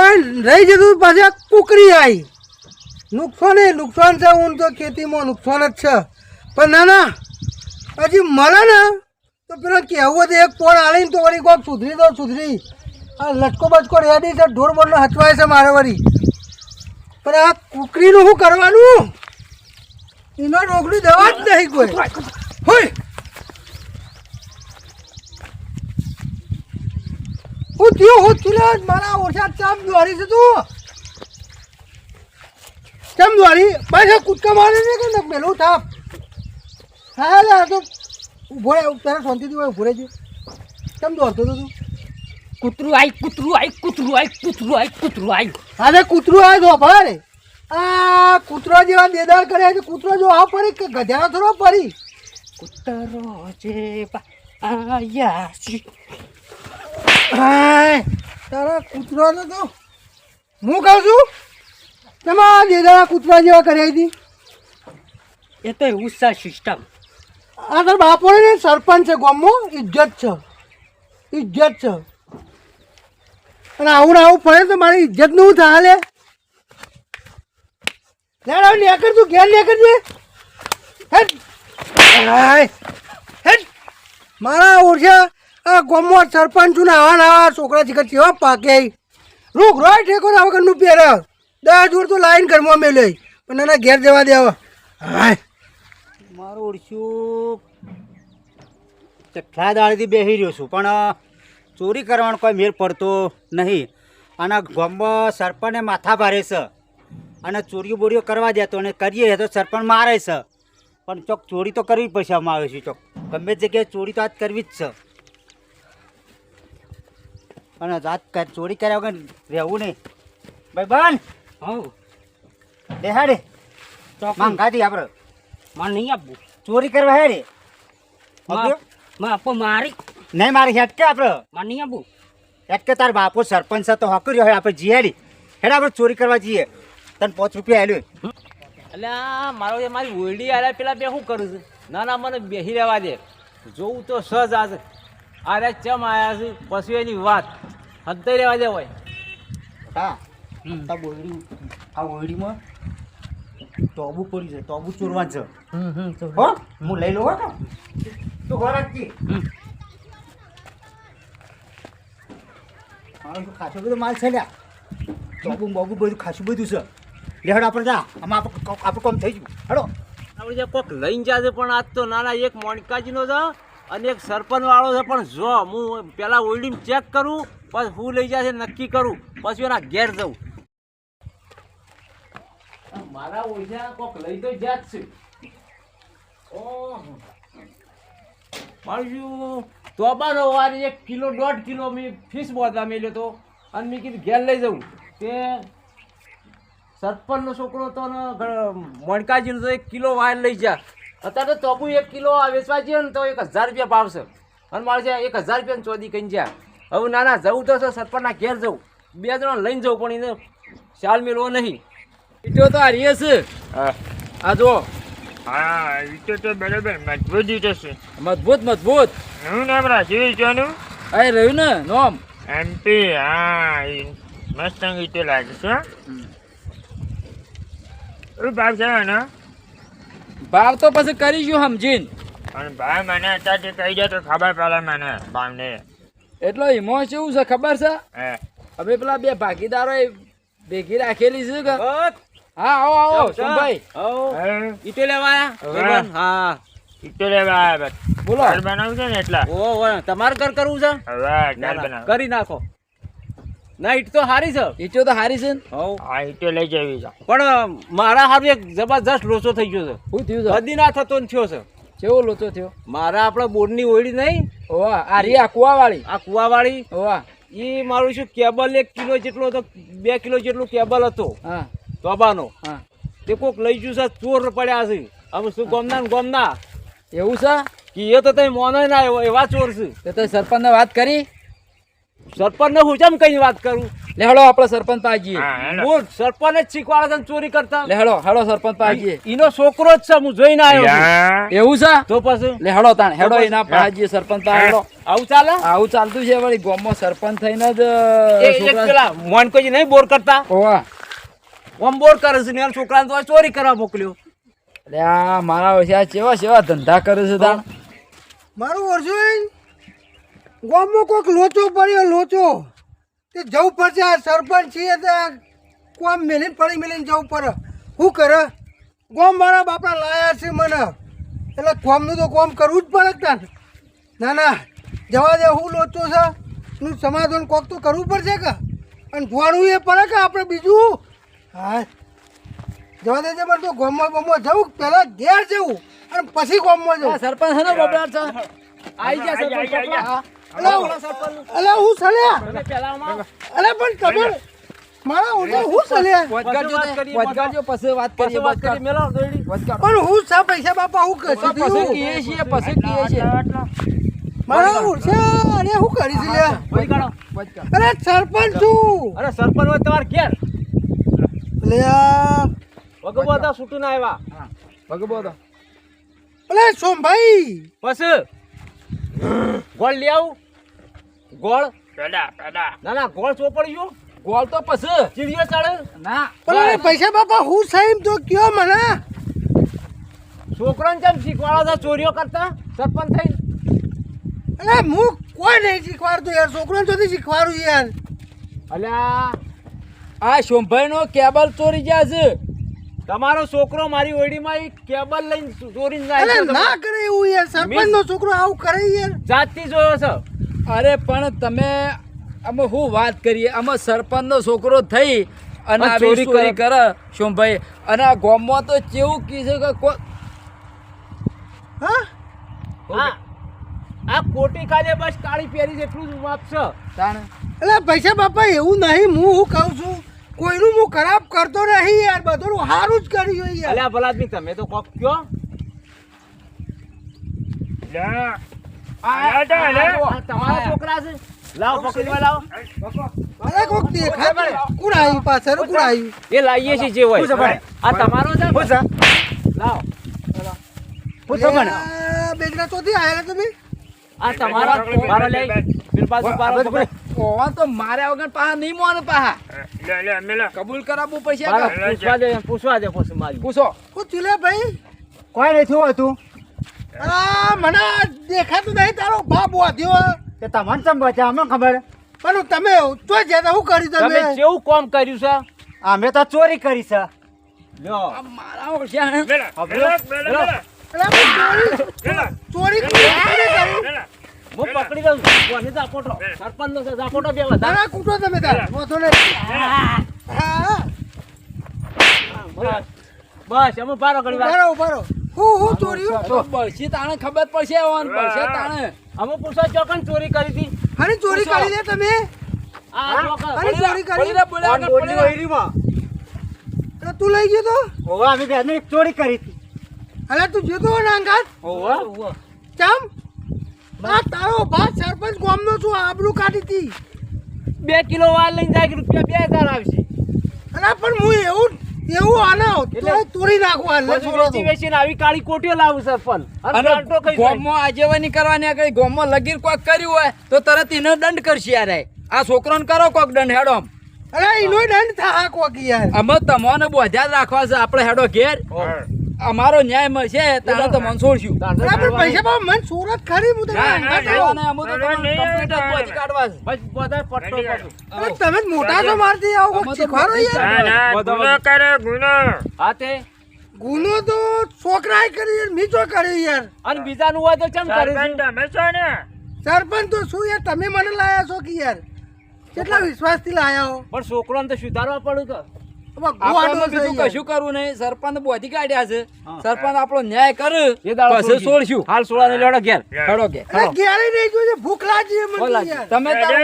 તો એ રહી જતું પાછા કુકરી આવી નુકસાન એ નુકસાન છે હું તો ખેતીમાં નુકસાન જ છે. પણ ના ના, હજી મળે ને, તો પેલા કહેવું હતું, એક પોળ આલીને તો વળી કોક સુધરી તો સુધરી. આ લટકો બચકો રેડી છે, ઢોર બોરનો હચવાય છે મારે વળી. પણ આ કુકરીનું શું કરવાનું? એનો રોગની દવા જ નહીં કોઈ. હોય. થયું હું થયું મારા ઓછા ચામ દ્વારી છે તું. ચમ દ્વારી બસ કૂદકા મારે છે કે પેલું થાપ? હા લે તો ઊભો રહે તારે શાંતિથી હોય ઊભો રહેજે. કેમ દોડતો હતો તું? કૂતરું આઈ કૂતરું આઈ કૂતરું આઈ કૂતરું આઈ કૂતરું આઈ અરે કૂતરું આ તો ભાઈ આ કૂતરો જેવા દેદાર કર્યા છે કૂતરો જો આ પડી કે ગધેડો થોડો પડી? કૂતરો જેવા આયા છે. હાય, તારા કૂતરાને તો હું કહું છું? તમે આ દેદારા કૂતરા જેવા કર્યા હતી એ તો એવું છે સિસ્ટમ આ તાર બાપો ને સરપંચ છે ગામમાં ઇજ્જત છે. ઇજ્જત છે. અને આવું ને આવું પડે તો મારી ઇજ્જતનું થાય લે. લેડ આવ નેકર તું ઘેર લેકર હાય હેટ મારા ઓરછા આ સરપંચ ને આવા ને આવા છોકરા ચીકર કેવા પાકે રૂક રોય ઠેકો ના વગરનું પહેરે. દસ જોર તો લાઈન ઘરમાં મેલે પણ એના ઘેર જવા દેવા હાય. મારું ઓળખ્યું. કેટલા દાડેથી બેસી રહ્યો છું, પણ ચોરી કરવાનો કોઈ મેળ પડતો નહીં. અને ગોમ્બો સરપંચને માથા ભારે છે. અને ચોરીઓ બોરીઓ કરવા દેતો અને કરીએ તો સરપંચ મારે છે. પણ ચોક ચોરી તો કરવી પડશે અમારે છે ચોક. ગમે જગ્યાએ ચોરી તો આજ કરવી જ છે. અને કર- ચોરી કર્યા વગર રહેવું નહીં. ભાઈ બન હવ. દેહાડે ચોક. માંગાતી આપણે માં નહીં આપવું ચોરી કરવા હે રે માં આપો મારી. નહીં મારી હેટકે આપણે માં નહીં આપવું હેટકે તાર બાપો સરપંચ છે તો હકર્યો હોય આપણે જીયાડી હેડ. આપણે ચોરી કરવા જઈએ તને પાંચ રૂપિયા આલ્યો. એટલે આ મારો એ મારી ઓરડી આલ્યા પેલા બે શું કરું છું? ના ના મને બેસી રહેવા દે. જોવું તો સજ આ આરે ચમ આવ્યા છે? પછી એની વાત. હદતે રહેવા દે હોય હા આ બોયડી આ ઓયડીમાં તોબુ પડી છે તોબુ ચોરવા છે હો હું લઈ લઉં હો તો તું ઘર રાખજી મારો ખાસું બધું માલ છે લ્યા. બોબુ બધું ખાસું બધું છે. આપણે જા. આમાં આપણે કામ થઈ ગયું. હેડો. આપણે કોક લઈને જાશે પણ આજ તો નાના એક મોણકાજીનો છે અને એક સરપંચ વાળો છે, પણ જો હું પેલા ઓરડીમાં ચેક કરું, પછી હું લઈ જશે, નક્કી કરું, પછી એના ઘેર જવું મારા ઓછા કોક લઈ તો જાત છે. ઓહો. મારું તોબાનો એક કિલો, દોઢ કિલો મેં ફીસ બોધવા મેલ્યો તો, અને મેં કીધું ઘેર લઈ જવું તે સરપંચનો છોકરો તો મણકાજીનો તો એક કિલો વાયર લઈ જા. અત્યારે તો તોબુ એક કિલો વેચવા જઈએ ને તો એક હજાર રૂપિયા ભાવશે અને મારે છે એક હજાર રૂપિયાની ચોદી કહીને જ્યાં હવે ના ના જવું તો છે સરપંચના ઘેર જવું. બે જણા લઈને જવું પણ એને ચાલ મેળવો નહીં. ઈટો તો આ રીએ છે. આ જો હા ઈટો તો બરાબર મજબૂત ઈટો છે. મજબૂત મજબૂત. હું નામ રાખ્યું ઈટોનું આ રહ્યું ને નોમ. એમપી હા મસ્ત ઈટો લાગે છે ભાવ છે ભાવ તો પછી કરીશું સમજીને? અને ભાઈ મને અત્યારથી કહી દે તો ખબર પડે મને ભાવને એટલો એમાં કેવું છે ખબર છે? પેલા બે ભાગીદારો ભેગી રાખેલી છે કે? હા આવો આવો હે? ઈટો લેવા હા. ઈટો લેવા બોલો. ઘર બનાવવું છે ને એટલા? ઓ ઓ તમારે ઘર કરવું છે? ઘર બનાવ. કરી નાખો. ના ઈટ તો હારી છે. ઈટો તો હારી છે હા ઈટો લઈ જવી છે. પણ મારા હારું એક જબરજસ્ત લોચો થઈ ગયો છે. શું થયું કદી ના થતો ને થયો છે. કેવો લોચો થયો? મારા આપણા બોર્ડની ઓળી નહીં ઓવા આ રી આ કુવાવાળી? આ કુવાવાળી? ઓવા એ મારું શું કેબલ એક કિલો જેટલો હતો બે કિલો જેટલું કેબલ હતો. હા. તોબાનો હા. તે કોક લઈ ગયું છે ચોર પડ્યા છે. આમ શું ગમના ને ગમના? એવું છે? કે એ તો તમે મોનો ના એવા- એવા ચોર છે. તો તે સરપંચને વાત કરી. સરપંચ ને હું કેમ કઈ વાત કરું? લેહડો આપડે આપણે સરપંચ પાસે જઈએ હા સરપંચ જ શીખવાડે છે ચોરી કરતા? લે હેડો સરપંચ પાસે એનો છોકરો જ છે હું જોઈને આવ્યો એવું છે? તો પછી? લે તાણ હેડો એના પાસે સરપંચ હેડો. આવું ચાલે? આવું ચાલતું છે વળી ગામમાં સરપંચ થઈને જ પેલા મોનકોજી નહીં બોર કરતા? ઓવા. ઓમ બોર કરે છે ને છોકરાને તો આ ચોરી કરવા મોકલ્યો. લે આ મારા વર્ષે આ ચેવા કેવા ધંધા કરે છે તાણ. મારું અર્જુન ગામમાં કોઈક લોચો પડ્યો લોચો. તે જવું પડશે આ સરપંચ છીએ તો કોમ મેલીને પડી મેલીને જવું પડે. શું કરે? ગોમ મારા બાપા લાયા છે મને. એટલે કોમનું તો કોમ કરવું જ પડે તાન. ના ના જવા દે હું લોચો છે. નું સમાધાન કોક તો કરવું પડશે કે? અને જોવાનું એ પડે કે આપણે બીજું? હા. જવા દેજે મને તો ગોમમાં ગોમમાં જવું પહેલાં ઘેર જવું. અને પછી ગોમમાં જવું. સરપંચ છે ને બબડાટ છે આઈ ગયા સરપંચ હા. અલા હું સલ્યા અલે પણ તમે મારા હું હું સલ્યા વચગાડજો વાત તે, કરીએ, પછી વાત કરીએ વાત કરી. મેલો દોડી પણ હું સા પૈસા બાપા હું પછી કરશું કીએ છીએ પછી કીએ છીએ. મારા ઉડશે અને હું કાઢો વચગાડ. અરે સરપંચ છું. અરે સરપંચ હોય તમારે ઘેર. લ્યા વગર બધા ના આવ્યા. હા. અલે સોમભાઈ. પછી ગોળ લઈ આવું. ગોળ? પેડા પેડા. ના ના ગોળ ચોપડ્યું. ગયો ગોળ તો પછી ચીડિયો ચાડે ના. પણ પૈસા બાપા હું સાહેબ તો કયો મને? છોકરાને કેમ શીખવાડો છો? ચોરીઓ કરતા? સરપંચ થઈ અલે હું કોઈ નહીં શીખવાડતું યાર. છોકરાને જોથી શીખવાડું યાર. અલ્યા આ શોભાઈ નો કેબલ ચોરી ગયા છે. તમારો છોકરો મારી ઓડીમાં કેબલ લઈને ચોરી જાય છે ના કરે એવું યાર. સરપંચ નો છોકરો આવું કરે યાર. જાતથી જોયો છે. અરે પણ તમે અમે હું વાત કરીએ? અમે સરપંચ નો છોકરો થઈ અને આ ચોરી કરી કરે. શોભાઈ. અને આ ગામમાં તો કેવું કીધું કે કો- હા? આ કોટી ખાધે બસ કાળી પહેરી છે એટલું જ માપ છે. એટલે પૈસા બાપા એવું નહીં. હું હું કહું છું? કોઈનું હું ખરાબ કરતો નહીં યાર બધું સારું જ કર્યું યાર. અલ્યા ભલા આદમી તમે તો કોક કયો? યા આ- તા, લે. આ તમારા છોકરા છે? લાવો પકડીમાં લાવો. અરે કોક દેખાય કુણ આવ્યું પાછળ? કુણ આવ્યું? એ લાવીએ છીએ જે હોય. આ તમારો છે? પૂછ. લાવો. પૂછો મને. બેગડા ચોથી તમે? આ તમારા મારો લઈ પેલી પારો પકડે. તો માર્યા વગર પાહા નહીં મોને પાહા. લે લે મેલા કબૂલ કરાવવું પછી? પૂછવા દે પૂછવા દે પછી મારી. પૂછો. ચીલે ભાઈ. કોઈ નહીં થયું હતું આ મને દેખાતું નહીં તારો બાપ વાધ્યો તે તમને ચમ છે અમને ખબર? પણ તમે તો જે હું કર્યું તમે? તમે કેવું કામ કર્યું છે? અમે તો ચોરી કરી છે. લ્યો. આ મારા ઓળખ્યા મેલા મેલા મેલા મેલા અલા, પણ ચોરી મેલા ચોરી કરી કરી? હું પકડી દઉં. કોને ઝાપોટો? સરપંચ નો છે બે વધારે તારા કૂટો તમે તાર વાંધો નહીં. બસ બસ અમે પારો કરી વાર. ઉભારો ઉભારો હું હું ચોર્યું તો તાણે ખબર પડશે ઓન બળશે તાણે. અમે પૂછવા ચોકન ચોરી કરી હતી. અને ચોરી કરી લે તમે. આ ચોકન ચોરી કરી? બોલ્યા પડીને. તું લઈ ગયો તો? ઓવે, અમે બેને ચોરી કરી હતી. અલે તું જોતો હોય ને અંગાત ચમ? આ ભાત સરપંચ ગામનો છું આબરૂ કાઢી હતી. બે કિલો વાર લઈને જાય રૂપિયા બે હજાર આવશે. અરે પણ હું એવું એવું આના એટલે- તોડી નાખું હાલ પછી વેચીને આવી કાળી કોટીઓ લાવું સરપંચ. અને? ગોમમાં આજેવાની કરવાની આગળ ગોમમાં લગીર કોક કર્યું હોય તો તરત એનો દંડ કરશે યાર આ છોકરાને કરો કોક દંડ હેડો અરે એનો દંડ થા કોક યાર. અમે તમને બોધ્યા રાખવા છે આપણે હેડો ઘેર. અમારો ન્યાય મળશે તારે તો મન છોડશું પણ પૈસા બાબા મન સુરત ખરી હું ના, ના. ના, તો જ કાઢવા છે. બસ બધા પટ્ટો ઠંડી પાડું. અરે તમે મોટા છો મારથી આવો તો શીખવાડો યાર? ના ના કરે ગુનો. હા ગુનો તો છોકરાએ કર્યો યાર મી તો કર્યો યાર. અને બીજાનું હોય તો ચમ કરે સરપંચ તમે છો ને? સરપંચ તો શું યાર તમે મને લાયા છો કે યાર? કેટલા વિશ્વાસથી લાયા હો? પણ છોકરાને તો સુધારવા પડ્યું કે કશું કરવું નહીં. સરપંચ બોધી કાઢ્યા છે. સરપંચ આપણો ન્યાય કરે. પછી છોડશું હાલ સોળાને લેવડો ઘેર. હેડો કે નહીં જોજે ભૂખ લાગી મને તમે તાર?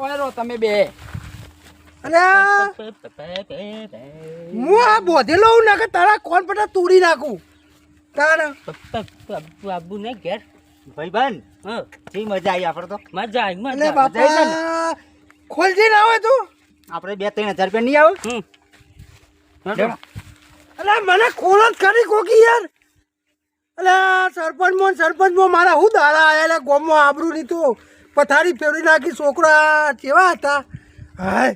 ઓયરો તમે બે. અરે હું આ કોણ પટા તોડી નાખું? તારા બાબુ ને ઘેર ભાઈબંધ હા. મજા આવી આપણે તો? મજા આવી ખોલજી ખોલજે ના હોય તું. આપણે બે ત્રણ હજાર રૂપિયા નહીં આવે. અલે મને કોલ જ ખરી કોકી યાર. અલે મો ને મો મારા હું દાડા એટલે ગોમમાં આબરૂ નહીં તો પથારી ફેરવી નાખી છોકરા. કેવા હતા? હાય.